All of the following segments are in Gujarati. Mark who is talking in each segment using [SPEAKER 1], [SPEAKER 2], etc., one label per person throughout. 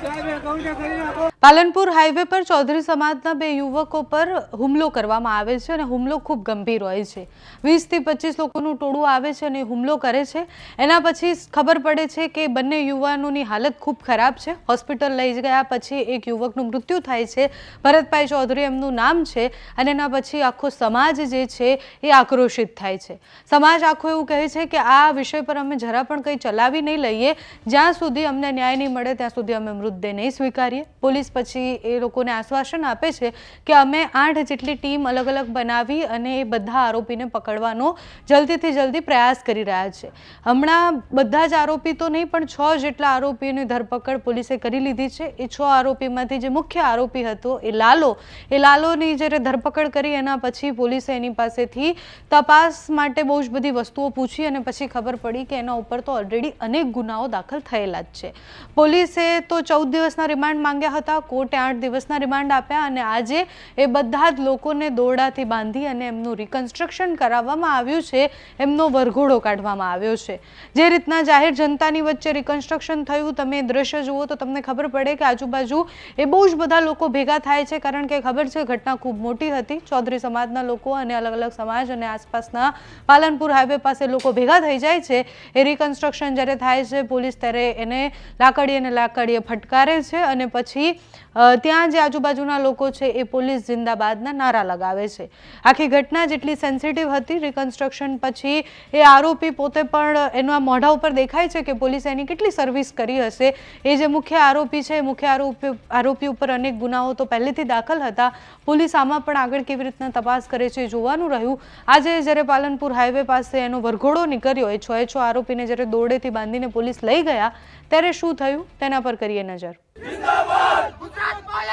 [SPEAKER 1] સાહેબ એકાઉન્ટ કરી નાખો પાલનપુર હાઈવે પર ચૌધરી સમાજના બે યુવકો પર હુમલો કરવામાં આવે છે અને હુમલો ખૂબ ગંભીર હોય છે. વીસથી પચીસ લોકોનું ટોળું આવે છે અને હુમલો કરે છે. એના પછી ખબર પડે છે કે બંને યુવાનોની હાલત ખૂબ ખરાબ છે. હોસ્પિટલ લઈ ગયા પછી એક યુવકનું મૃત્યુ થાય છે. ભરતભાઈ ચૌધરી એમનું નામ છે અને એના પછી આખો સમાજ જે છે એ આક્રોશિત થાય છે. સમાજ આખો એવું કહે છે કે આ વિષય પર અમે જરા પણ કંઈ ચલાવી નહીં લઈએ. જ્યાં સુધી અમને ન્યાય નહીં મળે, ત્યાં સુધી અમે મૃતદેહ નહીં સ્વીકારીએ. પોલીસ પછી એ લોકોને આશ્વાસન આપે છે કે અમે આઠ જેટલી ટીમ અલગ અલગ બનાવી અને એ બધા આરોપીને પકડવાનો જલ્દીથી જલ્દી પ્રયાસ કરી રહ્યા છે. હમણાં બધા જ આરોપી તો નહીં, પણ છ જેટલા આરોપીઓની ધરપકડ પોલીસે કરી લીધી છે. એ છ આરોપીમાંથી જે મુખ્ય આરોપી હતો એ લાલો. એ લાલોની જ્યારે ધરપકડ કરી, એના પછી પોલીસે એની પાસેથી તપાસ માટે બહુ જ બધી વસ્તુઓ પૂછી અને પછી ખબર પડી કે એના ઉપર તો ઓલરેડી અનેક ગુનાઓ દાખલ થયેલા જ છે. પોલીસે તો ચૌદ દિવસના રિમાન્ડ માંગ્યા હતા કોર્ટે આઠ દિવસના રિમાન્ડ આપ્યા અને આજે એ બધા જ લોકોને દોરડાથી બાંધી અને એમનું રિકન્સ્ટ્રક્શન કરાવવામાં આવ્યું છે, એમનો વરઘોડો કાઢવામાં આવ્યો છે. જે રીતના જાહેર જનતાની વચ્ચે રિકન્સ્ટ્રક્શન થયું, તમે દ્રશ્ય જુઓ તો તમને ખબર પડે કે આજુબાજુ એ બહુ જ બધા લોકો ભેગા થાય છે, કારણ કે ખબર છે ઘટના ખૂબ મોટી હતી. ચૌધરી સમાજના લોકો અને અલગ અલગ સમાજ અને આસપાસના પાલનપુર હાઈવે પાસે લોકો ભેગા થઈ જાય છે. એ રિકન્સ્ટ્રક્શન જ્યારે થાય છે, પોલીસ ત્યારે એને લાકડી અને લાકડીએ ફટકારે છે અને પછી ત્યાં જે આજુબાજુના લોકો છે એ પોલીસ જિંદાબાદના નારા લગાવે છે. આખી ઘટના જેટલી સેન્સિટિવ હતી રિકન્સ્ટ્રક્શન પછી એ આરોપી પોતે પણ એના મોઢા ઉપર દેખાય છે કે પોલીસે એની કેટલી સર્વિસ કરી હશે. એ જે મુખ્ય આરોપી છે મુખ્ય આરોપી આરોપી ઉપર અનેક ગુનાઓ તો પહેલેથી દાખલ હતા. પોલીસ આમાં પણ આગળ કેવી રીતના તપાસ કરે છે જોવાનું રહ્યું. આજે જ્યારે પાલનપુર હાઈવે પાસે એનો વરઘોડો નીકળ્યો, એ છ છ આરોપીને જ્યારે દોરડેથી બાંધીને પોલીસ લઈ ગયા, ત્યારે શું થયું? તેના પર કરીએ નજર.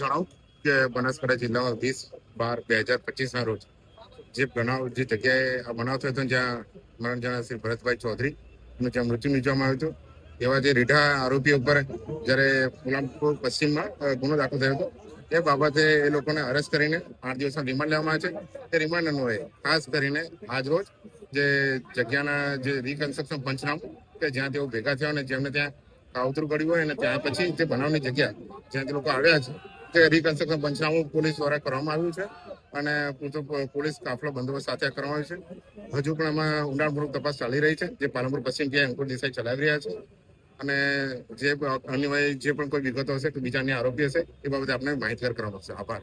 [SPEAKER 2] જણાવું કે બનાસકાંઠા જિલ્લામાં વીસ બાર બે હજાર પચીસ ના રોજ જે બનાવ, જે જગ્યાએ આ બનાવ થયો હતો, જ્યાં મરણ જણા શ્રી ભરતભાઈ ચૌધરી નું જ્યાં મૃત્યુ નીચવામાં આવ્યું હતું, એવા જે રીઢા આરોપી ઉપર જ્યારે ગુલામપુર પશ્ચિમમાં ગુનો દાખલ થયો હતો, એ બાબતે એ લોકોને અરેસ્ટ કરીને આઠ દિવસના રિમાન્ડ લેવામાં આવે છે. તે રિમાન્ડ અન્વયે ખાસ કરીને આજ રોજ જે જગ્યાના જે રિકન્સ્ટ્રક્શન પંચનામું, કે જ્યાં તેઓ ભેગા થયા અને જેમને ત્યાં કાવતરું કર્યું હોય અને ત્યાં પછી જે બનાવની જગ્યા, જ્યાં તે લોકો આવ્યા છે, તે રિકન્સ્ટ્રક્શન પંચનામું પોલીસ દ્વારા કરવામાં આવ્યું છે અને પૂરતો પોલીસ કાફલો બંદોબસ્ત સાથે કરવામાં આવ્યો છે. હજુ પણ એમાં ઊંડાણપૂર્વક તપાસ ચાલી રહી છે. જે પાલનપુર પશ્ચિમ પીઆઈ અંકુર દેસાઈ ચલાવી રહ્યા છે અને જે અન્યવાય જે પણ કોઈ વિગતો હશે કે બીજાની આરોપી હશે, એ બાબતે આપણે માહિતગાર કરવામાં આવશે આભાર.